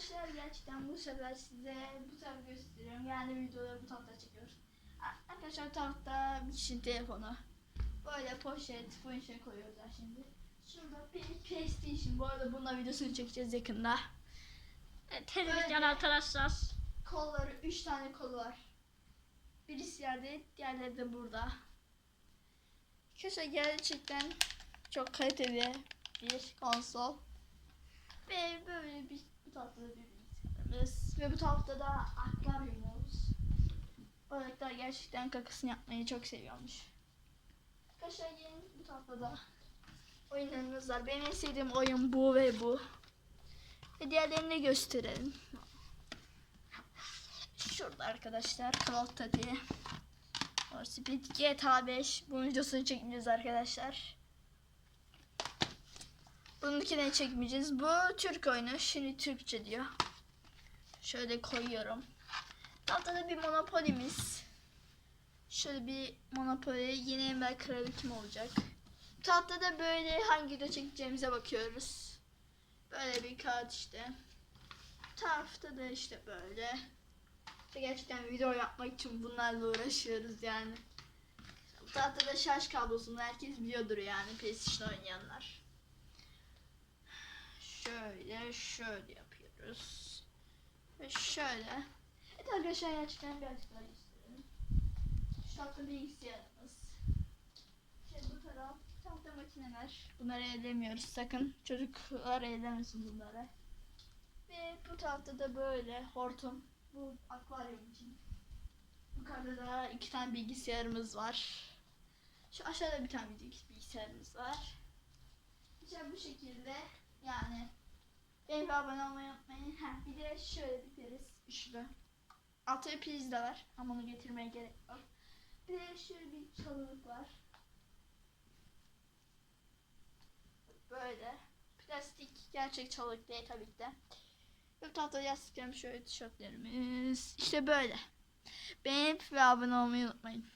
arkadaşlar gerçekten bu sefer size bu tarafı gösteriyorum. Yani videoları bu tarafta çekiyoruz. Arkadaşlar bu tarafta bir kişinin telefonu. Böyle poşet bunun içine koyuyorlar şimdi. Şurada bir PlayStation. Bu arada bununla videosunu çekeceğiz yakında. Evet, televizyon arkadaşlar. Kolları, 3 tane kolu var. Birisi yerde, diğerleri de burada. Arkadaşlar gerçekten çok kaliteli bir konsol. Ve böyle da bir bilgisayarımız. Ve bu tarafta da akvaryumumuz. Balıklar gerçekten kakasını yapmayı çok seviyormuş. Arkadaşlar gelin bu tarafta da oyunlarımız var. Benim en sevdiğim oyun bu ve bu. Ve diğerlerini de gösterelim. Şurada arkadaşlar Call of Duty. GTA 5. Bunun videosunu çekmeyeceğiz arkadaşlar. Bununkini çekmeyeceğiz. Bu Türk oyunu. Şimdi Türkçe diyor. Şöyle koyuyorum. Tahtada bir Monopoly'miz. Şöyle bir Monopoly. Yeni Ember Kralı kim olacak? Tahtada böyle hangi video çekeceğimize bakıyoruz. Böyle bir kağıt işte. Tarafta da işte böyle. İşte gerçekten video yapmak için bunlarla uğraşıyoruz yani. Bu tarafta da şarj kablosunu herkes biliyordur yani PlayStation oynayanlar. Şöyle şöyle yapıyoruz. Ve şöyle. Evet arkadaşlar gerçekten birazcık daha gösterelim. Şu tarafta bilgisayarımız. İşte bu taraf, tarafta makineler. Bunları ellemiyoruz sakın. Çocuklar ellemesin bunları. Ve bu tarafta da böyle hortum. Bu akvaryum için. Yukarıda da iki tane bilgisayarımız var. Şu aşağıda bir tane bilgi- bilgisayarımız var. İşte bu şekilde yani benim abone olmayı unutmayın. Ha, bir de şöyle bir priz üçlü. Bir priz de var ama onu getirmeye gerek yok. Bir de şöyle bir çalılık var. Böyle. Plastik gerçek çalılık değil tabii ki de. Bu tahta yastıklarım şöyle tişörtlerimiz. İşte böyle. Beğenip ve abone olmayı unutmayın.